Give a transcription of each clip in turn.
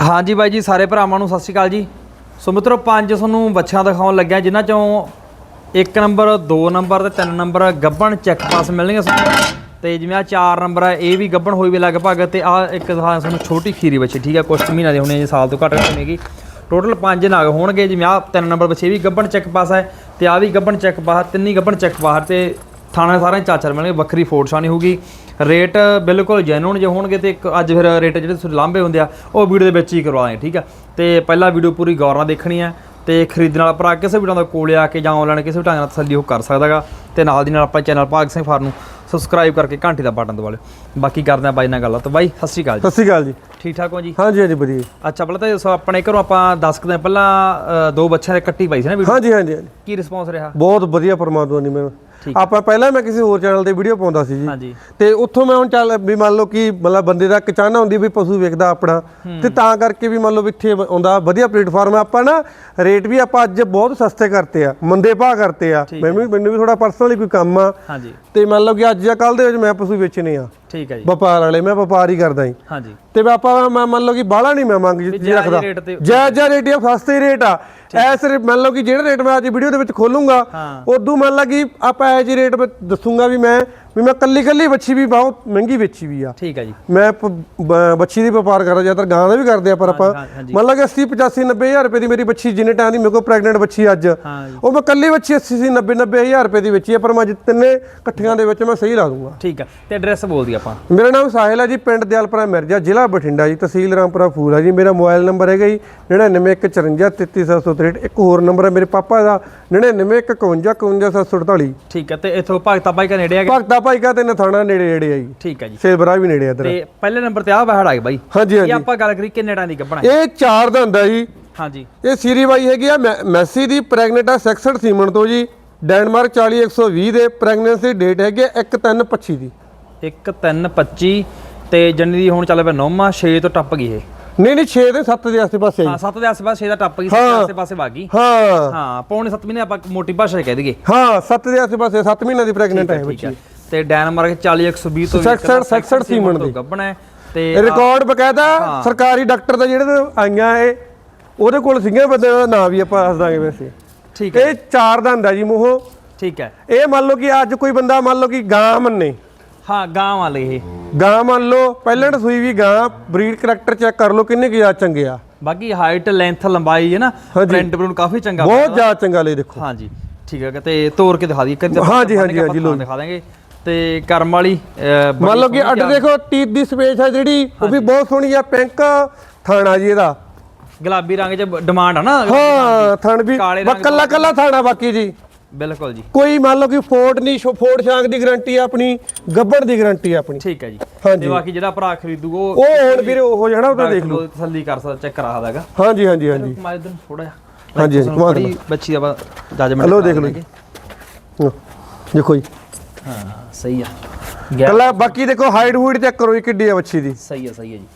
ਹਾਂਜੀ ਬਾਈ ਜੀ, ਸਾਰੇ ਭਰਾਵਾਂ ਨੂੰ ਸਤਿ ਸ਼੍ਰੀ ਅਕਾਲ ਜੀ। ਸੋ ਮਿੱਤਰੋ, ਪੰਜ ਤੁਹਾਨੂੰ ਬੱਚਿਆਂ ਦਿਖਾਉਣ ਲੱਗਿਆ, ਜਿਨ੍ਹਾਂ ਚੋਂ ਇੱਕ ਨੰਬਰ, ਦੋ ਨੰਬਰ ਤੇ ਤਿੰਨ ਨੰਬਰ ਗੱਬਣ ਚੈੱਕ ਪਾਸ ਮਿਲਣਗੇ ਤੁਹਾਨੂੰ ਤੇ ਜਿਵੇਂ ਆ ਚਾਰ ਨੰਬਰ ਹੈ ਇਹ ਵੀ ਗੱਬਣ ਹੋਈ ਵੀ ਲਗਭਗ ਤੇ ਆ ਇੱਕ ਦਿਖਾ ਤੁਹਾਨੂੰ ਛੋਟੀ ਖੀਰੀ ਬੱਚੀ ਠੀਕ ਹੈ ਕੁਛ ਕੁ ਮਹੀਨਾ ਦੇ ਹੋਣੇ ਜੀ, ਸਾਲ ਤੋਂ ਘੱਟ ਹੋਣੇਗੀ ਟੋਟਲ ਪੰਜ ਨਾਗ ਹੋਣਗੇ, ਜਿਵੇਂ ਆ ਤਿੰਨ ਨੰਬਰ ਬੱਚੇ ਵੀ ਗੱਬਣ ਚੈੱਕ ਪਾਸ ਹੈ ਤੇ ਆ ਵੀ ਗੱਬਣ ਚੈੱਕ ਬਾਹਰ ਤਿੰਨੀ ਗੱਬਣ ਚੈੱਕ ਬਾਹਰ ਤੇ ਥਾਣਾ ਸਾਰਿਆਂ ਚਾਚਰ ਮਿਲਣਗੇ ਵੱਖਰੀ ਫੋਰਡ ਸ਼ਾਨੀ ਹੋਊਗੀ। ਰੇਟ ਬਿਲਕੁਲ ਜੈਨੂਨ ਜੇ ਹੋਣਗੇ ਤੇ ਇੱਕ ਅੱਜ ਫਿਰ ਰੇਟ ਜਿਹੜੇ ਤੁਸੀਂ ਲਾਂਭੇ ਹੁੰਦੇ ਆ ਉਹ ਵੀਡੀਓ ਦੇ ਵਿੱਚ ਹੀ ਕਰਵਾਏ ਠੀਕ ਆ? ਤੇ ਪਹਿਲਾ ਵੀਡੀਓ ਪੂਰੀ ਗੌਰ ਨਾਲ ਦੇਖਣੀ ਆ ਤੇ ਖਰੀਦਣ ਵਾਲਾ ਭਰਾ ਕਿਸੇ ਵੀ ਤਰ੍ਹਾਂ ਦਾ ਕੋਲੇ ਆ ਕੇ ਜਾਂ ਆਨਲਾਈਨ ਕਿਸੇ ਵੀ ਢੰਗ ਨਾਲ ਤਸੱਲੀ ਉਹ ਕਰ ਸਕਦਾਗਾ ਤੇ ਨਾਲ ਦੀ ਨਾਲ ਆਪਾਂ ਚੈਨਲ ਭਾਗ ਸਿੰਘ ਫਾਰ ਨੂੰ ਸਬਸਕ੍ਰਾਈਬ ਕਰਕੇ ਘੰਟੀ ਦਾ ਬਟਨ ਦਬਾ ਲਿਓ। ਬਾਕੀ ਕਰਦੇ ਆ ਬਾਈ ਨਾਲ ਗੱਲ ਤਾਂ ਬਾਈ ਸਤਿ ਸ਼੍ਰੀ ਅਕਾਲ ਜੀ। ਸਤਿ ਸ਼੍ਰੀ ਅਕਾਲ ਜੀ। ਠੀਕ ਠਾਕ ਹੋ ਜੀ? ਹਾਂਜੀ ਹਾਂਜੀ ਵਧੀਆ। ਅੱਛਾ ਪਹਿਲਾਂ ਤਾਂ ਸੋ ਆਪਣੇ ਘਰੋਂ ਆਪਾਂ 10 ਕੁ ਦਿਨ ਪਹਿਲਾਂ ਦੋ ਬੱਚਿਆਂ ਦੇ ਕੱਟੀ ਪਾਈ ਸੀ ਨਾ ਵੀਡੀਓ? ਹਾਂਜੀ ਹਾਂਜੀ ਕੀ ਰਿਸਪੌਂਸ ਰਿਹਾ? ਬਹੁਤ ਵਧੀਆ ਪਰਮਾਤਮਾ ਨੇ ਮੈਨੂੰ ਆਪਾਂ ਪਹਿਲਾਂ ਮੈਂ ਕਿਸੇ ਹੋਰ ਚੈਨਲ ਤੇ ਵੀਡੀਓ ਪਾਉਂਦਾ ਸੀ ਜੀ। ਤੇ ਉੱਥੋਂ ਮੈਂ ਹੁਣ ਚੱਲ ਵੀ ਮੰਨ ਲਓ ਕਿ ਮਤਲਬ ਬੰਦੇ ਦਾ ਇੱਕ ਚਾਹਨਾ ਹੁੰਦੀ ਵੀ ਪਸ਼ੂ ਵੇਖਦਾ ਆਪਣਾ। ਤੇ ਤਾਂ ਕਰਕੇ ਵੀ ਮੰਨ ਲਓ ਇੱਥੇ ਆਉਂਦਾ ਵਧੀਆ ਪਲੇਟਫਾਰਮ ਹੈ। ਆਪਾਂ ਨਾ ਰੇਟ ਵੀ ਆਪਾਂ ਅੱਜ ਬਹੁਤ ਸਸਤੇ ਕਰਤੇ ਆ ਮੰਦੇ ਭਾਅ ਕਰਤੇ ਆ। ਮੈਨੂੰ ਵੀ ਮੈਨੂੰ ਵੀ ਥੋੜਾ ਪਰਸਨਲੀ ਕੋਈ ਕੰਮ ਆ। ਹਾਂਜੀ। ਤੇ ਮੰਨ ਲਓ ਕਿ ਅੱਜ ਜਾਂ ਕੱਲ ਦੇ ਵਿੱਚ ਮੈਂ ਪਸ਼ੂ ਵੇਚਣੇ ਆ। ਠੀਕ ਹੈ ਜੀ। ਵਪਾਰ ਵਾਲੇ ਮੈਂ ਵਪਾਰ ਹੀ ਕਰਦਾ ਜੀ। ਹਾਂਜੀ। ਤੇ ਆਪਾਂ ਮੈਂ ਮੰਨ ਲਓ ਕਿ ਬਾਹਲਾ ਨਹੀਂ ਮੈਂ ਮੰਗ ਜੀ ਰੱਖਦਾ ਜਾਇਜ਼ ਜਾਇਜ਼ ਰੇਟ ਆ ਸਸਤੇ ਰੇਟ ਆ। ਐਸ ਮੰਨ ਲਓ ਕਿ ਜਿਹੜਾ ਰੇਟ ਮੈਂ ਅੱਜ ਵੀਡੀਓ ਦੇ ਵਿੱਚ ਖੋਲੂੰਗਾ। ਉਦੋਂ ਮੰਨ ਲਾ ਕਿ ਆਪਾਂ ਇਹ ਜੀ ਰੇਟ ਦੱਸੂਗਾ ਵੀ ਮੈਂ ਵੀ ਮੈਂ ਕੱਲੀ ਕੱਲੀ ਬੱਚੀ ਵੀ ਬਹੁਤ ਮਹਿੰਗੀ ਵੇਚੀ ਵੀ ਆ। ਠੀਕ ਹੈ ਜੀ। ਮੈਂ ਬੱਚੀ ਦੀ ਵਪਾਰ ਕਰਦਾ ਜ਼ਿਆਦਾਤਰ ਗਾਂ ਦਾ ਵੀ ਕਰਦੇ ਆ ਪਰ ਆਪਾਂ। ਮੰਨ ਲਾ ਕਿ 80 85 90000 ਰੁਪਏ ਦੀ ਮੇਰੀ ਬੱਚੀ ਜਿੰਨੇ ਟਾਈਮ ਦੀ ਮੇਰੇ ਕੋਲ ਪ੍ਰੈਗਨੈਂਟ ਬੱਚੀ ਅੱਜ ਉਹ ਮੈਂ ਕੱਲੀ ਬੱਚੀ 80 ਸੀ 90 90000 ਰੁਪਏ ਦੀ ਵੇਚੀ ਆ ਪਰ ਮੈਂ ਅੱਜ ਤਿੰਨੇ ਇਕੱਠੀਆਂ ਦੇ ਵਿੱਚ ਮੈਂ ਸਹੀ ਲਾ ਦੂੰਗਾ। ਠੀਕ ਹੈ ਤੇ ਐਡਰੈਸ ਬੋਲ ਦੀ ਆਪਾਂ। ਮੇਰਾ ਨਾਮ ਸਾਹਿਲ ਹੈ ਜੀ ਪਿੰਡ ਦਿਆਲਪੁਰਾ ਮਿਰਜ਼ਾ ਜ਼ਿਲ੍ਹਾ ਬਠਿੰਡਾ ਜੀ ਤਹਿਸੀਲ ਰਾਮਪੁਰਾ ਫੂਲ ਹੈ ਜੀ। ਮੇਰਾ ਮੋਬਾਈਲ ਨੰਬਰ ਹੈਗਾ ਜੀ 9914533763 ਇੱਕ ਹੋਰ ਨੰਬਰ ਹੈ ਮੇਰੇ ਪਾਪਾ ਦਾ 9915515748 ਠੀਕ ਹੈ ਤੇ ਇਥੋਂ ਭਗਤਾ ਬਾਈ ਕਾ ਨੇੜੇ ਆ ਗਿਆ ਭਗਤਾ ਭਾਈ ਕਾ ਤੇ ਨਥਾਣਾ ਨੇੜੇ ਨੇੜੇ ਆ ਜੀ। ਠੀਕ ਹੈ ਜੀ। ਸੇਲਬਰਾ ਵੀ ਨੇੜੇ ਆ ਤੇ ਪਹਿਲੇ ਨੰਬਰ ਤੇ ਆ ਬਾਹੜ ਆ ਗਿਆ ਬਾਈ। ਹਾਂਜੀ ਇਹ ਹਾਂਜੀ ਆਪਾਂ ਗੱਲ ਕਰੀ ਕਿੰਨੇ ਟਾਂ ਦੀ ਗੱਭਣਾ। ਇਹ ਚਾਰ ਦਾ ਹੁੰਦਾ ਜੀ। ਹਾਂਜੀ। ਇਹ ਸੀਰੀ ਬਾਈ ਹੈਗੀ ਆ ਮੈਸੀ ਦੀ ਪ੍ਰੈਗਨੈਂਟ ਆ 66 ਸੀਮਨ ਤੋਂ ਜੀ। ਡੈਨਮਾਰਕ 40120 ਦੇ ਪ੍ਰੈਗਨੈਂਸੀ ਡੇਟ ਹੈਗੀ 1325 ਦੀ। 1 3 25 ਤੇ ਜਨਵਰੀ ਹੁਣ ਚੱਲ ਪਿਆ 9ਵਾਂ 6 ਤੋਂ ਟੱਪ ਗਈ ਇਹ। ਨਹੀਂ ਨਹੀਂ 6 ਦੇ 7 ਦੇ ਆਸ-ਪਾਸੇ ਹਾਂ 7 ਦੇ ਆਸ-ਪਾਸ 6 ਦਾ ਟੱਪ ਗਈ 7 ਦੇ ਆਸ-ਪਾਸੇ ਵਗ ਗਈ। ਹਾਂ। ਹਾਂ ਪੌਣੇ 7 ਮਹੀਨੇ ਆਪਾਂ ਮੋਟੀ ਭਾਸ਼ਾ 'ਚ ਕਹਿ ਦਈਏ। ਹਾਂ 7 ਦੇ ਆਸ-ਪਾਸੇ 7 ਮਹੀਨਿਆਂ ਦੀ ਪ੍ਰੈਗਨੈਂਟ ਹੈ ਹੈ ਤੇ ਡੈਨਮਾਰਕ 40 120 ਤੋਂ 66 66 ਸੀਮਨ ਦੀ। ਗੱਭਣਾ ਹੈ। ਤੇ ਰਿਕਾਰਡ ਬਕਾਇਦਾ ਸਰਕਾਰੀ ਡਾਕਟਰ ਦਾ ਜਿਹੜੇ ਆਈਆਂ ਇਹ ਉਹਦੇ ਕੋਲ ਸੀਗੇ ਬੰਦੇ ਦਾ ਨਾਂ ਵੀ ਆਪਾਂ ਦੱਸ ਦਾਂਗੇ ਵੈਸੇ। ਠੀਕ ਹੈ ਇਹ ਚਾਰ ਦਾ ਹੁੰਦਾ ਜੀ ਮੂੰਹੋਂ। ਠੀਕ ਹੈ। ਇਹ ਮੰਨ ਲਓ ਕਿ ਅੱਜ ਕੋਈ ਬੰਦਾ ਮੰਨ ਲਓ ਕਿ ਗਾਂ ਮੰਨੇ। ਹਾਂ ਗਾਂ ਵਾਲੇ ਇਹ। ਗਾਂ ਮੰਨ ਲਓ ਪਹਿਲਣ ਸੂਈ ਵੀ ਗਾਂ ਬਰੀਡ ਕਰੈਕਟਰ ਚੈੱਕ ਕਰ ਲਓ ਕਿੰਨੇ ਜ਼ਿਆਦਾ ਚੰਗੇ ਆ। ਬਾਕੀ ਹਾਈਟ ਲੈਂਥ ਲੰਬਾਈ ਹੈ ਨਾ ਪ੍ਰਿੰਟ ਪ੍ਰਿੰਟ ਕਾਫੀ ਚੰਗਾ ਬਹੁਤ ਜ਼ਿਆਦਾ ਚੰਗਾ ਲੈ ਦੇਖੋ। ਹਾਂਜੀ ਠੀਕ ਹੈ ਤੇ ਤੋੜ ਕੇ ਦਿਖਾ ਦਈਏ। ਹਾਂਜੀ, ਹਾਂਜੀ, ਹਾਂਜੀ, ਲਓ। ਦਿਖਾ ਦਾਂਗੇ ਤੇ ਕਰਮ ਵਾਲੀ ਮੰਨ ਲਓ ਕਿ ਅੱਡ ਦੇਖੋ ਟੀਥ ਦੀ ਸਪੇਸ ਹੈ ਜਿਹੜੀ ਉਹ ਵੀ ਬਹੁਤ ਸੋਹਣੀ ਆ ਪਿੰਕ ਥਾਣਾ ਜੀ ਇਹਦਾ। ਗੁਲਾਬੀ ਰੰਗ 'ਚ ਡਿਮਾਂਡ ਆ ਨਾ? ਹਾਂ ਥਣ ਵੀ ਕਾਲੇ ਕੱਲਾ ਥਾਣਾ ਬਾਕੀ ਜੀ। ਬਿਲਕੁਲ ਜੀ। ਕੋਈ ਮੰਨ ਲਓ ਕਿ ਫੋਰਡ ਨਹੀਂ ਫੋਰਡ ਸ਼ਾਂਕ ਦੀ ਗਾਰੰਟੀ ਆ ਆਪਣੀ ਗੱਬੜ ਦੀ ਗਾਰੰਟੀ ਆ ਆਪਣੀ। ਠੀਕ ਹੈ ਜੀ। ਤੇ ਬਾਕੀ ਜਿਹੜਾ ਭਰਾ ਖਰੀਦੂ ਉਹ ਉਹ ਹੁਣ ਵੀਰੇ ਉਹ ਜਾਣਾ ਉਹ ਤਾਂ ਦੇਖ ਲਓ। ਤਸੱਲੀ ਕਰ ਸਕਦਾ ਚੈੱਕ ਕਰਾ ਸਕਦਾ ਹੈਗਾ ਹਾਂਜੀ ਹਾਂਜੀ ਹਾਂਜੀ। ਇਧਰ ਥੋੜਾ ਜਿਹਾ ਹਾਂਜੀ, ਬੱਚੀ ਦਾ ਜਜਮੈਂਟ ਹਲੋ ਦੇਖ ਲਓ ਦੇਖੋ ਜੀ। ਹਾਂ ਸਹੀ ਆ। ਗਿਆ ਕੱਲਾ ਬਾਕੀ ਦੇਖੋ ਹਾਈਟ ਹੂਡ ਚੈੱਕ ਕਰੋ ਜੀ ਕਿੱਡੀ ਆ ਬੱਚੀ ਦੀ। ਸਹੀ ਆ ਸਹੀ ਆ ਜੀ।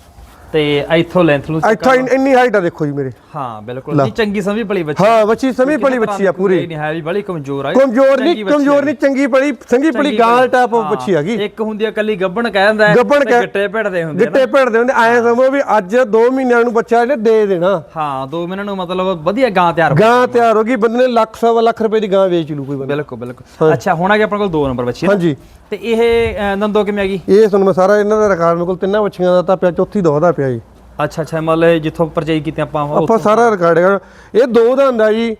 ਤੇ ਇੱਥੋਂ ਲੈਂਥ ਨੂੰ ਇੱਥੋਂ ਇੰਨ- ਇੰਨੀ ਹਾਈਟ ਆ ਦੇਖੋ ਜੀ ਮੇਰੇ। ਹਾਂ ਬਿਲਕੁਲ। ਨਹੀਂ ਚੰਗੀ ਸਮਝੀ ਪਲੀ ਬੱਚੀ। ਹਾਂ ਬੱਚੀ ਸਮੀ ਪਲੀ ਬੱਚੀ ਆ ਪੂਰੀ। ਨਹੀਂ ਹੈ ਵੀ ਬੜੀ ਕਮਜ਼ੋਰ ਆ ਇਹ। ਕਮਜ਼ੋਰ ਚੰਗੀ ਨਹੀਂ ਬੱਚੀ ਕਮਜ਼ੋਰ ਨਹੀਂ ਚੰਗੀ ਪਲੀ ਸੰਗੀ ਪਲੀ ਗਾਲ ਟਾਈਪ ਬੱਚੀ ਹੈਗੀ ਇੱਕ ਹੁੰਦੀ ਆ ਕੱਲੀ ਗੱਬਣ ਕਹਿ ਦਿੰਦਾ ਹੈ, ਗੱਭਣ ਤੇ ਕਹਿ- ਗਿੱਟੇ ਭਿੜਦੇ ਹੁੰਦੇ ਆ ਨਾ। ਗਿੱਟੇ ਭੇੜਦੇ ਹੁੰਦੇ। ਐ ਸਮਝੋ ਵੀ ਅੱਜ 2 ਮਹੀਨਿਆਂ ਨੂੰ ਬੱਚਾ ਇਹਨੇ ਦੇ ਦੇਣਾ। ਹਾਂ ਦੋ ਮਹੀਨਿਆਂ ਨੂੰ ਮਤਲਬ ਵਧੀਆ ਗਾਂ ਤਿਆਰ ਹੋ- ਗਾਂ ਤਿਆਰ ਹੋ ਗਈ ਬੰਦੇ ਨੇ ਲੱਖ ਸਵਾ ਲੱਖ ਰੁਪਏ ਦੀ ਗਾਂ ਵੇਚ ਲੂ ਕੋਈ ਬੰਦਾ। ਬਿਲਕੁਲ ਬਿਲਕੁਲ। ਅੱਛਾ ਹੁਣ ਆ ਗਿਆ ਆਪਣੇ ਕੋਲ ਦੋ ਨੰਬਰ ਬੱਚੀ ਨਾ। ਹਾਂਜੀ। ਤੇ ਇਹ ਨੰਦੋ ਕਿਵੇਂ ਆ ਗਈ? ਇਹ ਤੁਹਾਨੂੰ ਮੈਂ ਸਾਰਾ ਇਹਨਾਂ ਦਾ ਰਿਕਾਰਡ ਮੇਰੇ ਕੋਲ ਤਿੰਨਾਂ ਬੱਚੀਆਂ ਦਾ ਤਾਂ ਪਿਆ ਚੌਥੀ ਦੋ ਦਾ ਪਿਆ ਜੀ। ਅੱਛਾ ਅੱਛਾ ਮਤਲਬ ਜਿੱਥੋਂ ਪਰਚੇਜ ਕੀਤੇ ਆਪਾਂ ਆਪਾਂ ਸਾਰਾ ਰਿਕਾਰਡ ਹੈਗਾ। ਇਹ ਦੋ ਦਾ ਹੁੰਦਾ ਜੀ।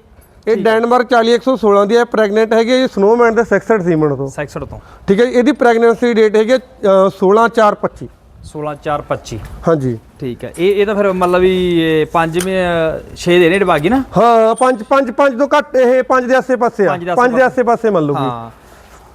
ਇਹ ਡੈਨਮਾਰਕ 40116 ਦੀ ਹੈ। ਪ੍ਰੈਗਨੈਂਟ ਹੈਗੀ ਹੈ ਜੀ। ਸਨੋਮੈਨ ਦੇ 66 ਸੀਮਨ ਤੋਂ। ਸੈਕਸਡ ਤੋਂ। ਠੀਕ ਹੈ ਇਹਦੀ ਪ੍ਰੈਗਨੈਂਸੀ ਡੇਟ ਹੈਗੀ 16425 16 4 25 ਹਾਂਜੀ। ਠੀਕ ਹੈ। ਇਹ ਇਹ ਤਾਂ ਫਿਰ ਮਤਲਬ ਵੀ ਇਹ ਪੰਜਵੇਂ 6 ਦੇ ਨੇੜੇ ਬਾਗੀ ਨਾ? ਹਾਂ ਪੰਜ ਪੰਜ ਪੰਜ ਤੋਂ ਘੱਟ ਇਹ ਪੰਜ ਦੇ ਆਸੇ ਪਾਸੇ ਆ। ਪੰਜ ਦੇ ਪੰਜ ਦੇ ਆਸੇ ਪਾਸੇ ਮੰਨ ਲਓ ਜੀ। ਹਾਂ।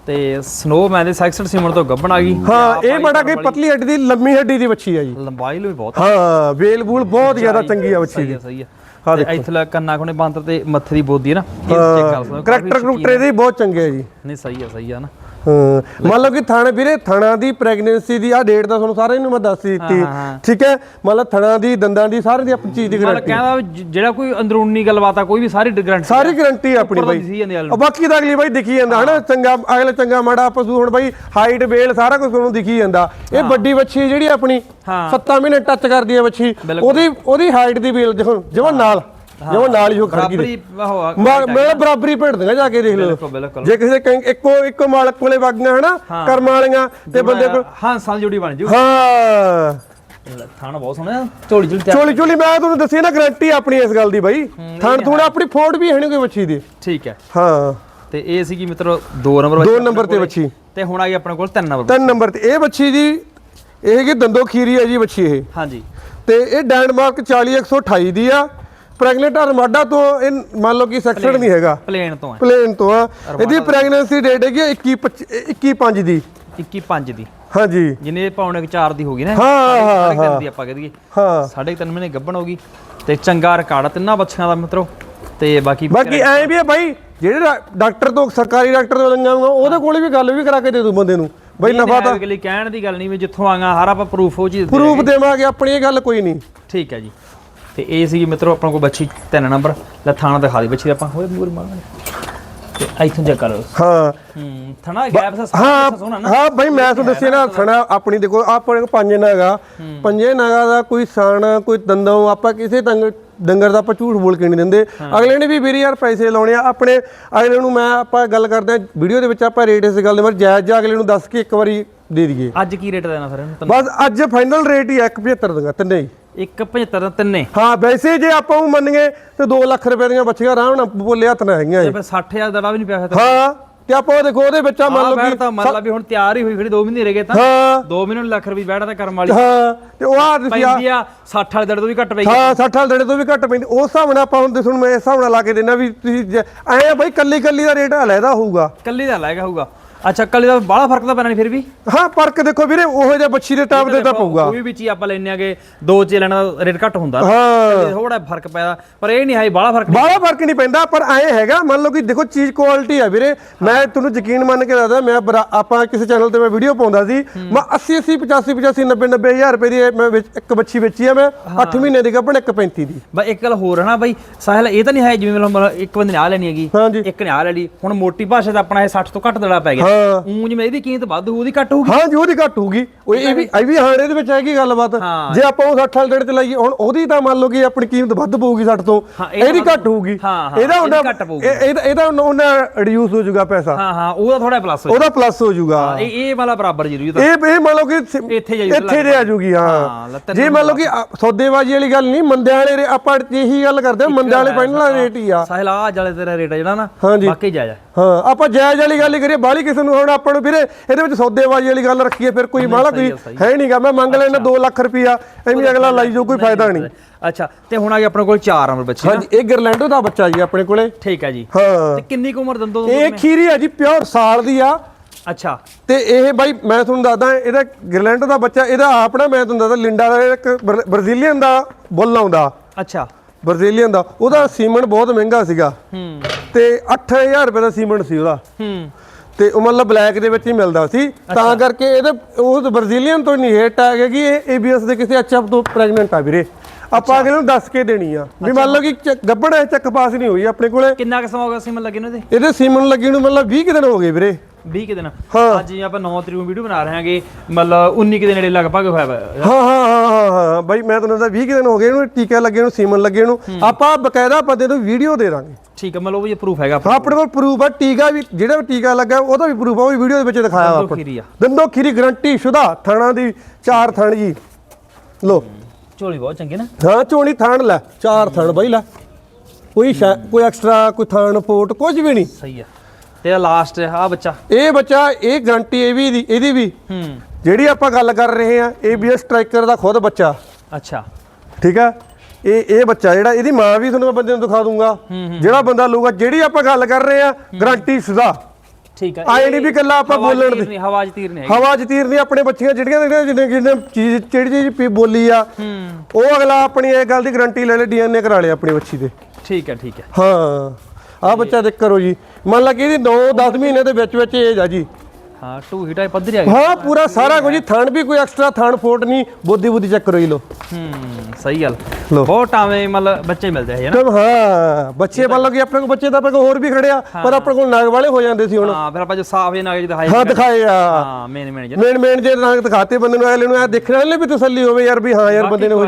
ਤੇ ਸਨੋਮੈਨ ਦੇ 66 ਸੀਮਨ ਤੋਂ ਗੱਬਣ ਆ ਗਈ। ਹਾਂ ਇਹ ਬੜਾ ਕਿ ਪਤਲੀ ਹੱਡੀ ਦੀ ਲੰਮੀ ਹੱਡੀ ਦੀ ਬੱਚੀ ਹੈ ਜੀ। ਲੰਬਾਈ ਲਈ ਬਹੁਤ ਹਾਂ ਵੇਲ ਬੂਲ ਬਹੁਤ ਜ਼ਿਆਦਾ ਚੰਗੀ ਆ ਬੱਚੀ ਸਹੀ ਦੀ ਹੈ ਸਹੀ ਹੈ ਤੇ ਇੱਥੇ ਲਾ ਕੰਨਾ ਕੋਨੇ ਬਾਂਦਰ ਤੇ ਮੱਥੇ ਦੀ ਬੋਦੀ ਹੈ ਨਾ। ਇਹ ਚੈੱਕ ਕਰ ਸਕਦੇ ਹੋ ਕਰੈਕਟਰ ਕਰੂਕਟਰ ਇਹਦੇ ਬਹੁਤ ਚੰਗੇ ਆ ਜੀ। ਨਹੀਂ ਸਹੀ ਹੈ ਸਹੀ ਹੈ ਨਾ। ਹਾਂ। ਮੰਨ ਲਓ ਕਿ ਥਾਣੇ ਵੀਰੇ ਥਣਾ ਦੀ ਪ੍ਰੈਗਨੈਂਸੀ ਦੀ ਆ ਡੇਟ ਦਾ ਤੁਹਾਨੂੰ ਸਾਰਿਆਂ ਨੂੰ ਮੈਂ ਦੱਸ ਦਿੱਤੀ। ਹਾਂ। ਠੀਕ ਹੈ? ਮਤਲਬ ਥਣਾ ਦੀ ਦੰਦਾਂ ਦੀ ਸਾਰੀ ਦੀ ਆਪਣੀ ਚੀਜ਼ ਦੀ ਗਾਰੰਟੀ ਕਹਿੰਦਾ ਵੀ ਜ- ਜਿਹੜਾ ਕੋਈ ਅੰਦਰੂਨੀ ਗੱਲਬਾਤ ਆ ਕੋਈ ਵੀ ਸਾਰੀ ਗਾਰੰਟੀ ਸਾਰੀ ਗਾਰੰਟੀ ਆਪਣੀ ਬਾਈ। ਬਾਕੀ ਤਾਂ ਅਗਲੀ ਬਾਈ ਦਿਖੀ ਜਾਂਦਾ ਹਨਾ? ਚੰਗਾ ਅਗਲੇ ਚੰਗਾ ਮਾੜਾ ਪਸ਼ੂ ਹੁਣ ਬਾਈ ਹਾਈਟ ਵੇਲ ਸਾਰਾ ਕੁਝ ਤੁਹਾਨੂੰ ਦਿਖੀ ਜਾਂਦਾ। ਇਹ ਵੱਡੀ ਵੱਛੀ ਜਿਹੜੀ ਆਪਣੀ ਹਾਂ। 7 ਮਹੀਨੇ ਟੱਚ ਕਰਦੀ ਹੈ ਵੱਛੀ। ਉਹਦੀ ਉਹਦੀ ਹਾਈਟ ਦੀ ਵੇਲ ਦੇਖੋ ਜਿਵੇਂ ਨਾਲ। ਜਿਵੇਂ ਨਾਲ ਹੀ ਉਹ ਖੜ ਗਈ ਬਰਾਬਰੀ ਮੈਂ ਬਰਾਬਰੀ ਭੇਡ ਦਿੰਗਾ ਜਾ ਕੇ ਦੇਖ ਲਓ। ਜੇ ਕਿਸੇ ਕਹੀਂ ਇੱਕੋ ਇੱਕੋ ਮਾਲਕ ਕੋਲੇ ਵਗੀਆਂ ਹਨਾ ਕਰਮ ਵਾਲੀਆਂ ਤੇ ਬੰਦੇ ਕੋਲ ਹਾਂ ਸਾਲ ਜੋੜੀ ਬਣ ਜੂ। ਹਾਂ। ਥਾਣਾ ਬਹੁਤ ਸੋਹਣਾ ਝੋਲੀ ਝੋਲੀ ਚੋਲੀ ਚੋਲੀ ਮੈਂ ਤੁਹਾਨੂੰ ਦੱਸੀ ਨਾ ਗਾਰੰਟੀ ਆਪਣੀ ਇਸ ਗੱਲ ਦੀ ਬਾਈ। ਥਣ ਥੋੜਾ ਆਪਣੀ ਫੋੜ ਵੀ ਹੈ ਨਹੀਂ ਕੋਈ ਵੱਛੀ ਦੀ। ਠੀਕ ਹੈ। ਹਾਂ। ਤੇ ਇਹ ਸੀਗੀ ਮਿੱਤਰੋ 2 ਨੰਬਰ ਦੋ ਨੰਬਰ ਤੇ ਵੱਛੀ। ਤੇ ਹੁਣ ਆ ਗਈ ਆਪਣੇ ਕੋਲ 3 ਨੰਬਰ ਤਿੰਨ ਨੰਬਰ ਤੇ। ਇਹ ਵੱਛੀ ਜੀ ਇਹ ਹੈਗੀ ਦੰਦੋ ਖੀਰੀ ਹੈ ਜੀ ਵੱਛੀ ਇਹ। ਹਾਂਜੀ। ਤੇ ਇਹ ਡੈਨਮਾਰਕ 40128 ਦੀ ਆ। ਪ੍ਰੈਗਨੈਂਟ ਅਰਮਾਡਾ ਤੋਂ ਇਹ ਮੰਨ ਲਓ ਕਿ ਸੈਕਸ਼ਨ ਨਹੀਂ ਹੈਗਾ। ਪਲੇਨ ਤੋਂ ਹੈ। ਪਲੇਨ ਤੋਂ ਆ। ਇਹਦੀ ਪ੍ਰੈਗਨੈਂਸੀ ਡੇਟ ਹੈਗੀ 21 21 5 ਦੀ। 21 5 ਦੀ। ਹਾਂਜੀ। ਜਿਹਨੇ ਪੌਣੇ 4 ਦੀ ਹੋ ਗਈ ਨਾ ਹਾਂ, ਹਾਂ, ਹਾਂ। ਦੀ ਆਪਾਂ ਕਹਿ ਦਈਏ। ਹਾਂ। ਮਹੀਨੇ ਗੱਭਣ ਹੋ ਗਈ। ਤੇ ਚੰਗਾ ਰਿਕਾਰਡ ਤਿੰਨਾਂ ਬੱਚਿਆਂ ਦਾ ਮਿੱਤਰੋ। ਤੇ ਬਾਕੀ ਬਾਕੀ ਐ ਵੀ ਹੈ ਬਾਈ ਜਿਹੜੇ ਡਾਕਟਰ ਤੋਂ ਸਰਕਾਰੀ ਡਾਕਟਰ ਤੋਂ ਲੰਗਾ ਉਹਦੇ ਕੋਲੇ ਵੀ ਗੱਲ ਵੀ ਕਰਾ ਕੇ ਦੇ ਦੂ ਬੰਦੇ ਨੂੰ। ਬਈ ਨਫਾ ਤਾਂ ਅਗਲੀ ਕਹਿਣ ਦੀ ਗੱਲ ਨਹੀਂ ਵੀ ਜਿੱਥੋਂ ਆਗਾ ਹਰ ਆਪਾਂ ਪ੍ਰੂਫ ਉਹ ਚੀਜ਼ ਪ੍ਰੂਫ ਦੇਵਾਂਗੇ ਆਪਣੀ ਇਹ ਗੱਲ ਕੋਈ ਨਹੀਂ। ਠੀਕ ਹੈ ਜੀ। ਤੇ ਇਹ ਸੀਗੀ ਮਿੱਤਰੋ ਆਪਣਾ ਕੋਲ ਬੱਚੀ ਤਿੰਨ ਨੰਬਰ ਲੈ ਥਾਣਾ ਦਿਖਾ ਦੇ। ਬੱਚੀ ਆਪਾਂ ਹੋਏ ਮੂਰ ਮਾਰ ਤੇ ਇੱਥੋਂ ਚੈੱਕ ਕਰੋ ਹਾਂ। ਹੂੰ ਥਣਾ ਗੈਪ ਸਾ ਸੋਹਣਾ ਨਾ। ਹਾਂ ਬਾਈ ਮੈਂ ਤੁਹਾਨੂੰ ਦੱਸਿਆ ਨਾ ਥਣਾ ਆਪਣੀ ਦੇਖੋ ਆਪਣੇ ਕੋਲ ਪੰਜ ਨਾਗਾ ਪੰਜੇ ਨਾਗਾ ਦਾ ਕੋਈ ਸਾਣ ਕੋਈ ਦੰਦੋਂ ਆਪਾਂ ਕਿਸੇ ਤੰਗ ਡੰਗਰ ਦਾ ਆਪਾਂ ਝੂਠ ਬੋਲ ਕੇ ਨਹੀਂ ਦਿੰਦੇ। ਅਗਲੇ ਨੇ ਵੀ ਵੀਰੇ ਯਾਰ ਪੈਸੇ ਲਾਉਣੇ ਆ। ਆਪਣੇ ਅਗਲੇ ਨੂੰ ਮੈਂ ਆਪਾਂ ਗੱਲ ਕਰਦੇ ਆ ਵੀਡੀਓ ਦੇ ਵਿੱਚ ਆਪਾਂ ਰੇਟ ਇਸ ਗੱਲ ਦੇ ਬਾਰੇ ਜਾਇਜ਼ ਜਿਹਾ ਅਗਲੇ ਨੂੰ ਦੱਸ ਕੇ ਇੱਕ ਵਾਰੀ ਦੇ ਦਈਏ। ਅੱਜ ਕੀ ਰੇਟ ਦੇਣਾ ਫਿਰ ਬਸ ਅੱਜ ਫਾਈਨਲ ਰੇਟ ਹੀ 175 ਦੂੰਗਾ ਤਿੰਨੇ ਹੀ। 175 ਦਾ ਤਿੰਨੇ। ਹਾਂ ਵੈਸੇ ਜੇ ਆਪਾਂ ਉਹ ਮੰਨੀਏ ਤੇ 2 ਲੱਖ ਰੁਪਏ ਦੀਆਂ ਬੱਚੀਆਂ ਆਰਾਮ ਨਾਲ ਬੋਲੇ ਹੱਥ ਨਾਲ ਹੈਗੀਆਂ ਇਹ। ਫਿਰ 60000 ਦਾ ਵੀ ਨਹੀਂ ਪਿਆ ਫਿਰ ਹਾਂ ਤੇ ਆਪਾਂ ਉਹ ਦੇਖੋ ਉਹਦੇ ਵਿੱਚ ਆ ਮੰਨ ਲਓ ਕਿ ਤਾਂ ਮੰਨ ਲਾ ਵੀ ਹੁਣ ਤਿਆਰ ਹੀ ਹੋਈ ਖੜੀ 2 ਮਹੀਨੇ ਰਹਿ ਗਏ ਤਾਂ। ਹਾਂ। 2 ਮਹੀਨੇ ਨੂੰ ਲੱਖ ਰੁਪਏ ਬੈਠਾ ਤਾਂ ਕਰਮ ਵਾਲੀ। ਹਾਂ ਤੇ ਉਹ ਆ ਤੁਸੀਂ ਆ ਪੈਂਦੀ ਆ 60 ਵਾਲੇ ਦੜ ਤੋਂ ਵੀ ਘੱਟ ਪਈ ਹਾਂ 60 ਵਾਲੇ ਦੜੇ ਤੋਂ ਵੀ ਘੱਟ ਪੈਂਦੀ। ਉਸ ਹਿਸਾਬ ਨਾਲ ਆਪਾਂ ਹੁਣ ਦੇਖੋ ਮੈਂ ਇਸ ਹਿਸਾਬ ਨਾਲ ਲਾ ਕੇ ਦੇਣਾ ਵੀ ਤੁਸੀਂ ਐਂ ਬਾਈ ਕੱਲੀ ਕੱਲੀ ਦਾ ਰੇਟ ਅਲੱਗਾ ਹੋਊਗਾ। ਕੱਲੀ ਦਾ ਲੱਗਾ ਹੋਊਗਾ। ਅੱਛਾ ਕੱਲੀ ਦਾ ਬਾਹਲਾ ਫ਼ਰਕ ਤਾਂ ਪੈਣਾ ਨਹੀਂ ਫਿਰ ਵੀ? ਹਾਂ ਫ਼ਰਕ ਦੇਖੋ ਵੀਰੇ ਉਹੋ ਜਿਹਾ ਬੱਚੀ ਦੇ ਟਾਪ ਦੇ ਤਾਂ ਪਊਗਾ। ਕੋਈ ਵੀ ਚੀਜ਼ ਆਪਾਂ ਲੈਣੇ ਆਗੇ ਦੋ ਚੀਜ਼ ਲੈਣਾ ਰੇਟ ਘੱਟ ਹੁੰਦਾ। ਹਾਂ। ਥੋੜਾ ਫ਼ਰਕ ਪੈਦਾ ਪਰ ਇਹ ਨਹੀਂ ਹੈ ਬਾਹਲਾ ਫ਼ਰਕ ਬਾਹਲਾ ਫ਼ਰਕ ਨਹੀਂ ਪੈਂਦਾ ਪਰ ਐ ਹੈਗਾ ਮੰਨ ਲਓ ਕਿ ਦੇਖੋ ਚੀਜ਼ ਕੁਆਲਿਟੀ ਆ ਵੀਰੇ। ਮੈਂ ਤੁਹਾਨੂੰ ਯਕੀਨ ਮੰਨ ਕੇ ਦੱਸਦਾ ਮੈਂ ਆਪਾਂ ਕਿਸੇ ਚੈਨਲ ਤੇ ਮੈਂ ਵੀਡੀਓ ਪਾਉਂਦਾ ਸੀ ਮੈਂ 80 80 85 85 90 90 ਹਜ਼ਾਰ ਰੁਪਏ ਦੀ ਮੈਂ ਵਿੱਚ ਇੱਕ ਬੱਚੀ ਵੇਚੀ ਆ ਮੈਂ 8 ਮਹੀਨੇ ਦੀ ਗੱਭਣ ਇੱਕ 35 ਦੀ। ਬਈ ਇੱਕ ਗੱਲ ਹੋਰ ਹੈ ਨਾ ਬਈ ਸਾਹਿਲ ਇਹ ਤਾਂ ਨਹੀਂ ਹੈ ਜਿਵੇਂ ਮਤਲਬ ਇੱਕ ਬੰਦੇ ਨੇ ਆ ਲੈਣੀ ਹੈਗੀ ਹਾਂਜੀ। ਇੱਕ ਨੇ ਆ ਲੈ ਲਈ ਹੁਣ ਮੋਟੀ ਭਾਸ਼ਾ ਦਾ ਆਪਣਾ ਇਹ 60 ਤੋਂ ਘੱਟ ਦੜਾ ਪੈ ਗਿਆ। ਹਾਂ। ਊਂ ਜਿਵੇਂ ਇਹਦੀ ਕੀਮਤ ਵੱਧ ਹੋਊ ਉਹਦੀ ਘੱਟ ਹੋਊਗੀ। ਹਾਂ ਜੀ ਉਹਦੀ ਘੱਟ ਹੋਊਗੀ। ਉਹ ਇਹ ਵੀ ਇਹ ਵੀ ਹਾਂ ਇਹਦੇ ਵਿੱਚ ਹੈਗੀ ਗੱਲਬਾਤ। ਜੇ ਆਪਾਂ ਉਹ 60 ਵਾਲੇ ਡੇਟ ਤੇ ਲਾਈਏ ਹੁਣ ਉਹਦੀ ਤਾਂ ਮੰਨ ਲਓ ਕਿ ਆਪਣੀ ਕੀਮਤ ਵੱਧ ਪਊਗੀ 60 ਤੋਂ ਇਹਦੀ ਘੱਟ ਹੋਊਗੀ। ਇਹਦਾ। ਇਹ- ਇਹਦਾ ਇਹਦਾ ਉਹਨਾਂ ਰਿਡਿਊਸ ਹੋ ਜਾਊਗਾ ਪੈਸਾ। ਹਾਂ ਹਾਂ ਉਹਦਾ ਥੋੜਾ ਪਲੱਸ ਹੋ ਉਹਦਾ ਪਲੱਸ ਹੋ ਜਾਊਗਾ। ਇਹ ਇਹ ਵਾਲਾ ਬਰਾਬਰ ਜ਼ਰੂਰੀ ਤਾਂ। ਇਹ ਇਹ ਮੰਨ ਲਓ ਕਿ ਇੱਥੇ ਇੱਥੇ ਆ ਜੂਗੀ ਹਾਂ, ਜੇ ਮੰਨ ਲਓ ਕਿ ਸੌਦੇਬਾਜ਼ੀ ਵਾਲੀ ਗੱਲ ਨਹੀਂ ਮੰਦਿਆਂ ਵਾਲੇ ਆਪਾਂ ਇਹੀ ਗੱਲ ਕਰਦੇ ਹਾਂ ਮੰਦਿਆਂ ਵਾਲੇ ਫਾਈਨਲ ਵਾਲਾ ਰੇਟ ਹੀ ਆ। ਸਾਹਿਲ ਜਾਲੇ ਤੇਰਾ ਰੇਟ ਜਿਹੜਾ ਨਾ ਹਾਂਜੀ। ਵਾਕਈ ਜਾਇਜ਼ ਆ। ਹਾਂ ਆਪਾਂ ਜਾਇਜ਼ ਵਾਲੀ ਗੱਲ ਹੀ ਕਰੀਏ ਬਾਹਲੀ ਕਿਸੇ ਨੂੰ ਹੁਣ ਆਪਾਂ ਨੂੰ ਵੀਰੇ ਇਹਦੇ ਵਿੱਚ ਸੌਦੇਬਾਜ਼ੀ ਵਾਲੀ ਗੱਲ ਰੱਖੀਏ ਫਿਰ ਕੋਈ ਸਹੀ ਕੋਈ ਹੈ ਨਹੀਂਗਾ ਮੈਂ ਮੰਗ ਲੈਣਾ 2 ਲੱਖ ਰੁਪਿਆ ਐਵੇਂ ਅਗਲਾ ਲਾਈ ਜੋ ਕੋਈ ਫਾਇਦਾ ਨਹੀਂ। ਅੱਛਾ ਤੇ ਹੁਣ ਆ ਗਿਆ ਆਪਣੇ ਕੋਲ 4 ਨੰਬਰ ਬੱਚੀ ਹਾਂਜੀ ਇਹ ਗਰਲੈਂਡੋ ਦਾ ਬੱਚਾ ਜੀ ਆਪਣੇ ਕੋਲੇ। ਠੀਕ ਹੈ ਜੀ। ਹਾਂ। ਤੇ ਕਿੰਨੀ ਕੁ ਉਮਰ ਦੰਦੋ ਇਹ ਖੀਰੀ ਹੈ ਜੀ ਪਿਓਰ ਸਾਲ ਦੀ ਆ। ਅੱਛਾ। ਤੇ ਇਹ ਬਾਈ ਮੈਂ ਤੁਹਾਨੂੰ ਦੱਸਦਾ ਇਹਦਾ ਗਰਲੈਂਡੋ ਦਾ ਬੱਚਾ ਇਹਦਾ ਆਪਣਾ ਮੈਂ ਤੁਹਾਨੂੰ ਦੱਸਦਾ ਲਿੰਡਾ ਦਾ ਇੱਕ ਬਰ- ਬ੍ਰਾਜ਼ੀਲੀਅਨ ਦਾ ਬੁੱਲ ਆਉਂਦਾ। ਅੱਛਾ। ਬ੍ਰਾਜ਼ੀਲੀਅਨ ਦਾ। ਉਹਦਾ ਸੀਮਨ ਬਹੁਤ ਮਹਿੰਗਾ ਸੀਗਾ। ਹੂੰ। ਤੇ 8000 ਰੁਪਏ ਦਾ ਸੀਮਨ ਸੀ ਉਹਦਾ। ਹੂੰ। ਤੇ ਉਹ ਮਤਲਬ ਬਲੈਕ ਦੇ ਵਿੱਚ ਹੀ ਮਿਲਦਾ ਸੀ। ਤਾਂ ਕਰਕੇ ਇਹਦੇ ਉਹ ਬ੍ਰਾਜ਼ੀਲੀਅਨ ਤੋਂ ਨਹੀਂ ਹੇਟ ਆ ਕਿ ਇਹ ਏਬੀਐਸ ਦੇ ਕਿਸੇ ਐਚਐਫ ਤੋਂ ਪ੍ਰੈਗਨੈਂਟ ਆ ਵੀਰੇ। ਆਪਾਂ ਅਗਲੇ ਨੂੰ ਦੱਸ ਕੇ ਦੇਣੀ ਆ। ਵੀ ਮੰਨ ਲਓ ਕਿ ਗੱਭਣ ਹੈ ਚੱਕ ਪਾਸ ਨਹੀਂ ਹੋਈ ਆਪਣੇ ਕੋਲੇ। ਕਿੰਨਾ ਕੁ ਸਮਾਂ ਹੋ ਗਿਆ ਸੀ ਮਨ ਲੱਗੇ ਨੂੰ ਇਹਦੇ? ਇਹਦੇ ਸੀਮਨ ਲੱਗੀ ਨੂੰ ਮਤਲਬ 20 ਕੁ ਦਿਨ ਹੋ ਗਏ ਵੀਰੇ। 20 ਕਿ ਦਿਨ। ਹਾਂ। ਅੱਜ ਜਿਵੇਂ ਆਪਾਂ 9 ਤਰੀਕ ਨੂੰ ਵੀਡੀਓ ਬਣਾ ਰਹੇ ਹਾਂਗੇ ਮਤਲਬ 19 ਕਿ ਦੇ ਨੇੜੇ ਲਗਭਗ ਹੋਇਆ ਵਾ। ਹਾਂ ਹਾਂ ਹਾਂ ਹਾਂ ਹਾਂ ਬਾਈ ਮੈਂ ਤੁਹਾਨੂੰ ਦੱਸਦਾ 20 ਕੁ ਦਿਨ ਹੋ ਗਏ ਇਹਨੂੰ ਟੀਕਾ ਲੱਗੇ ਨੂੰ ਸੀਮਨ ਲੱਗੇ ਨੂੰ। ਆਪਾਂ ਬਕਾਇਦਾ ਬੰਦੇ ਨੂੰ ਵੀਡੀਓ ਦੇ ਦਾਂਗੇ। ਠੀਕ ਹੈ ਮਤਲਬ ਉਹ ਇਹ ਪ੍ਰੂਫ ਹੈਗਾ ਆਪਣੇ ਕੋਲ ਪ੍ਰੂਫ ਆ ਟੀਕਾ ਵੀ ਜਿਹੜਾ ਵੀ ਟੀਕਾ ਲੱਗਾ ਉਹਦਾ ਵੀ ਪ੍ਰੂਫ ਆ ਉਹ ਵੀ ਵੀਡੀਓ ਦੇ ਵਿੱਚ ਦਿਖਾਇਆ ਵਾ ਆਪਾਂ। ਖੀਰੀ ਆ। ਦੰਦੋ ਖੀਰੀ ਗਰੰਟੀ ਸ਼ੁਦਾ ਥਾਣਾ ਦੀ ਚਾਰ ਥਣ ਜੀ। ਲੋ ਝੋਲੀ ਬਹੁਤ ਚੰਗੀ ਨਾ। ਹਾਂ ਚੋਣੀ ਥਾਣ ਲੈ ਚਾਰ ਥਣ ਬਾਈ ਲੈ। ਕੋਈ ਸ਼ੈ- ਕੋਈ ਐਕਸਟਰਾ ਕੋਈ ਥਾਣ ਪੋਟ ਕੁਝ ਵੀ ਨਹੀਂ। ਸਹੀ ਆ। ਤੇ ਲਾਸਟ ਆ ਬੱਚਾ। ਇਹ ਬੱਚਾ ਇਹ ਗਰੰਟੀ ਇਹ ਵੀ ਇਹਦੀ ਵੀ। ਹੂੰ। ਜਿਹੜੀ ਆਪਾਂ ਗੱਲ ਕਰ ਰਹੇ ਆ ABS ਸਟ੍ਰਾਈਕਰ ਦਾ ਖੁਦ ਬੱਚਾ। ਅੱਛਾ। ਠੀਕ ਆ ਇਹ ਇਹ ਬੱਚਾ ਜਿਹੜਾ ਇਹਦੀ ਮਾਂ ਵੀ ਤੁਹਾਨੂੰ ਮੈਂ ਬੰਦੇ ਨੂੰ ਦਿਖਾ ਦੂੰਗਾ। ਜਿਹੜਾ ਬੰਦਾ ਲਊਗਾ ਜਿਹੜੀ ਆਪਾਂ ਗੱਲ ਕਰ ਰਹੇ ਆ ਗਰੰਟੀ ਸ਼ੁਦਾ। ਠੀਕ ਹੈ। ਆਏ ਨਹੀਂ ਵੀ ਇਕੱਲਾ ਆਪਾਂ ਬੋਲਣ ਦੀ। ਨਹੀਂ ਹਵਾ 'ਚ ਤੀਰ ਨਹੀਂ ਹੈਗੀ। ਹਵਾ ਚ ਤੀਰ ਨਹੀਂ ਆਪਣੇ ਬੱਚੀਆਂ ਜਿਹੜੀਆਂ ਜਿਹੜੀਆਂ ਜਿਹਨੇ ਚੀਜ਼ ਜਿਹੜੀ ਚੀਜ਼ ਬੋਲੀ ਆ ਹੂੰ। ਉਹ ਅਗਲਾ ਆਪਣੀ ਇਹ ਗੱਲ ਦੀ ਗਰੰਟੀ ਲੈ ਲੈ ਡੀਐਨਏ ਕਰਾ ਲਿਆ ਆਪਣੀ ਬੱਚੀ ਦੇ। ਠੀਕ ਹੈ ਠੀਕ ਹੈ। ਹਾਂ। ਆ ਬੱਚਾ ਦੇਖ ਕਰੋ ਜੀ। ਮੰਨ ਲਾ ਕਿ ਇਹਦੀ 9 10 ਮਹੀਨੇ ਦੇ ਵਿੱਚ ਵਿੱਚ ਏਜ ਆ ਜੀ। ਹਾਂ ਟੂ ਹੀਟਾ ਪੱਧਰੀ ਆ ਗਈ। ਹਾਂ ਪੂਰਾ ਸਾਰਾ ਕੁਝ ਜੀ ਥਣ ਵੀ ਕੋਈ ਐਕਸਟਰਾ ਥਣ ਫੋਟ ਨਹੀਂ ਬੋਦੀ ਬੁੱਧੀ ਚੈੱਕ ਜੀ ਲੋ ਹੂੰ ਸਹੀ ਗੱਲ। ਬਹੁਤ ਟਾਵੇਂ ਮਤਲਬ ਬੱਚੇ ਮਿਲਦੇ ਹੈ ਨਾ? ਹਾਂ ਬੱਚੇ ਮੰਨ ਲਓ ਕਿ ਆਪਣੇ ਕੋਲ ਬੱਚੇ ਤਾਂ ਆਪਣੇ ਕੋਲ ਹੋਰ ਵੀ ਖੜੇ ਆ ਪਰ ਆਪਣੇ ਕੋਲ ਨਾਗ ਵਾਲੇ ਹੋ ਜਾਂਦੇ ਸੀ ਹੁਣ। ਹਾਂ ਫਿਰ ਆਪਾਂ ਜੋ ਸਾਫ਼ ਜੇ ਨਾਗ ਦਿਖਾਏ ਹਾਂ ਦਿਖਾਏ ਆ। ਹਾਂ ਮੇਨ ਮੇਨ ਮੇਨ ਮੇਨ ਜੇ ਰੰਗ ਦਿਖਾਤੇ ਬੰਦੇ ਨੂੰ ਅਗਲੇ ਨੂੰ ਇਹ ਦੇਖਣ ਵਾਲੇ ਵੀ ਤਸੱਲੀ ਹੋਵੇ ਯਾਰ ਵੀ ਹਾਂ ਯਾਰ ਬੰਦੇ ਨੇ ਹੋ ਆ।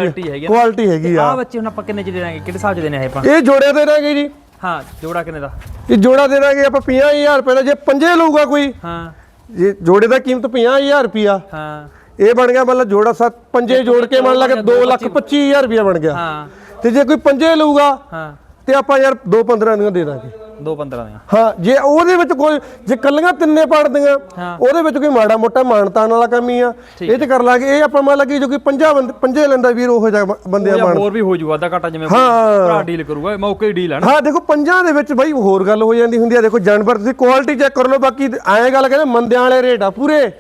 ਕੁਆਲਿਟੀ ਹੈਗੀ ਆ। ਆ ਬੱਚੇ ਹੁਣ ਆਪਾਂ ਕਿੰਨੇ ਚ ਦੇਣਾਗੇ? ਕਿਹੜੇ ਹਿਸਾਬ ਚ ਦੇਣੇ ਆ ਆਪਾਂ? ਇਹ ਜੋੜੇ ਦੇ ਦਾਂਗੇ ਜੀ। ਹਾਂ ਜੋੜਾ ਕਿੰਨੇ ਦਾ? ਇਹ ਜੋੜਾ ਦੇ ਦਾਂਗੇ ਆਪਾਂ 50000 ਰੁਪਏ ਦਾ। ਜੇ ਪੰਜੇ ਲਊਗਾ ਕੋਈ ਹਾਂ। ਜੇ ਜੋੜੇ ਦਾ ਕੀਮਤ 50000 ਰੁਪਿਆ ਹਾਂ। ਇਹ ਬਣ ਗਿਆ ਮਤਲਬ ਜੋੜਾ ਸੱਤ ਪੰਜੇ ਜੋੜ ਕੇ ਮੰਨ ਲਾ ਕਿ 2 ਲੱਖ 25000 ਰੁਪਿਆ ਬਣ ਗਿਆ। ਹਾਂ। ਤੇ ਜੇ ਕੋਈ ਪੰਜੇ ਲਊਗਾ ਹਾਂ। ਤੇ ਆਪਾਂ ਯਾਰ 2 15 ਦੀਆਂ ਦੇ ਦਾਂਗੇ। ਦੋ 15 ਦੀਆਂ। ਹਾਂ ਜੇ ਉਹਦੇ ਵਿੱਚ ਕੋਈ ਜੇ ਕੱਲੀਆਂ ਤਿੰਨੇ ਪੜਦੀਆਂ। ਉਹਦੇ ਵਿੱਚ ਕੋਈ ਮਾੜਾ ਮੋਟਾ ਮਾਨਤਾਨ ਵਾਲਾ ਕੰਮ ਹੀ ਆ ਇਹ ਤੇ ਕਰ ਲਾਂਗੇ। ਇਹ ਆਪਾਂ ਮੰਨ ਲਾ ਕਿ ਜੋ ਕੋਈ ਪੰਜਾ ਬੰਦੇ ਪੰਜੇ ਲੈਂਦਾ ਵੀਰ ਉਹ ਬੰਦੇ ਆ ਜਾਂ ਮਾਨ ਹੋਰ ਵੀ ਹੋ ਜੂਗਾ ਅੱਧਾ ਘਾਟਾ ਜਿਵੇਂ। ਭਰਾ ਡੀਲ ਕਰੂਗਾ ਮੌਕੇ ਹੀ ਡੀਲ ਹੈ ਹਾਂ ਦੇਖੋ ਪੰਜਾਂ ਦੇ ਵਿੱਚ ਬਾਈ ਹੋਰ ਗੱਲ ਹੋ ਜਾਂਦੀ ਹੁੰਦੀ ਆ। ਦੇਖੋ ਜਾਨਵਰ ਤੁਸੀਂ ਕੁਆਲਿਟੀ ਚੈੱਕ ਕਰ ਲਓ ਬਾਕੀ ਐਂ ਗੱਲ ਕਹਿੰਦੇ ਮੰਦਿਆਂ ਵਾਲੇ ਰੇਟ ਆ ਪੂਰੇ।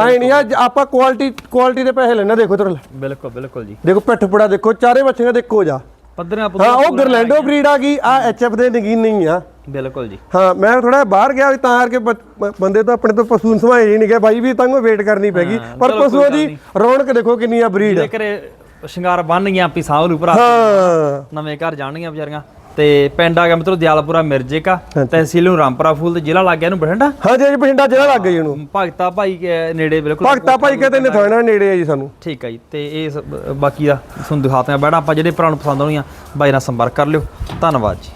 ਐ ਨਹੀਂ ਆ ਜ- ਆਪਾਂ ਕੁਆਲਿਟੀ ਕੁਆਲਿਟੀ ਦੇ ਪੈਸੇ ਲੈਣਾ ਦੇਖੋ ਤੁਰ ਬਿਲਕੁਲ ਬਿਲਕੁਲ ਜੀ। ਦੇਖੋ ਪਿੱਠ ਪੁੜਾ ਦੇਖੋ ਚਾਰੇ ਬੱਚੀਆਂ ਦੇਖੋ ਜਾ। ਪੱਧਰੀਆਂ ਹਾਂ ਉਹ ਗਰਲੈਂਡੋ ਬਰੀਡ ਆ ਗਈ ਆ ਐਚਐਫ ਦੇ ਨਗੀਨ ਨਹੀਂ ਆ। ਬਿਲਕੁਲ ਜੀ। ਹਾਂ ਮੈਂ ਥੋੜਾ ਬਾਹਰ ਗਿਆ ਤਾਂ ਕਰਕੇ ਬੰਦੇ ਤਾਂ ਆਪਣੇ ਤੋਂ ਪਸ਼ੂ ਨੂੰ ਸੰਭਾਏ ਹੀ ਨਹੀਂ ਗਏ। ਬਾਈ ਵੀ ਤਾਂ ਵੇਟ ਕਰਨੀ ਪੈਗੀ ਪਰ ਚਲੋ ਕੋਈ ਪਸ਼ੂਆਂ ਦੀ। ਰੌਣਕ ਦੇਖੋ ਕਿੰਨੀ ਆ। ਬਰੀਡ ਘਰੇ ਸ਼ਿੰਗਾਰ ਬਣ ਗਈਆਂ ਆਪੀ ਸਾਹ ਨੂੰ ਭਰਾ ਨਵੇਂ ਘਰ ਜਾਣਗੀਆਂ ਵਿਚਾਰੀਆਂ। ਤੇ ਪਿੰਡ ਆ ਗਿਆ ਮਤਲਬ ਦਿਆਲਪੁਰਾ ਮਿਰਜੇਕਾ ਤਹਿਸੀਲ ਨੂੰ ਰਾਮਪੁਰਾ ਫੂਲ ਤੇ ਜ਼ਿਲ੍ਹਾ ਲੱਗ ਗਿਆ ਇਹਨੂੰ ਬਠਿੰਡਾ? ਹਾਂ ਜੀ ਬਠਿੰਡਾ ਜ਼ਿਲ੍ਹਾ ਲੱਗ ਗਈ ਉਹਨੂੰ ਭਗਤਾ ਭਾਈ ਕੇ ਨੇੜੇ ਬਿਲਕੁਲ ਭਗਤਾ ਭਾਈ ਕਹਿੰਦੇ ਨੇ ਥਾਣਾ ਨੇੜੇ ਆ ਜੀ ਸਾਨੂੰ। ਠੀਕ ਹੈ ਜੀ ਤੇ ਇਹ ਬਾਕੀ ਦਾ ਤੁਹਾਨੂੰ ਦਿਖਾਤੇ ਆ ਬੈੜਾ ਆਪਾਂ ਜਿਹੜੇ ਭਰਾ ਨੂੰ ਪਸੰਦ ਆਉਣੀਆਂ ਬਾਈ ਨਾਲ ਸੰਪਰਕ ਕਰ ਲਿਓ। ਧੰਨਵਾਦ ਜੀ।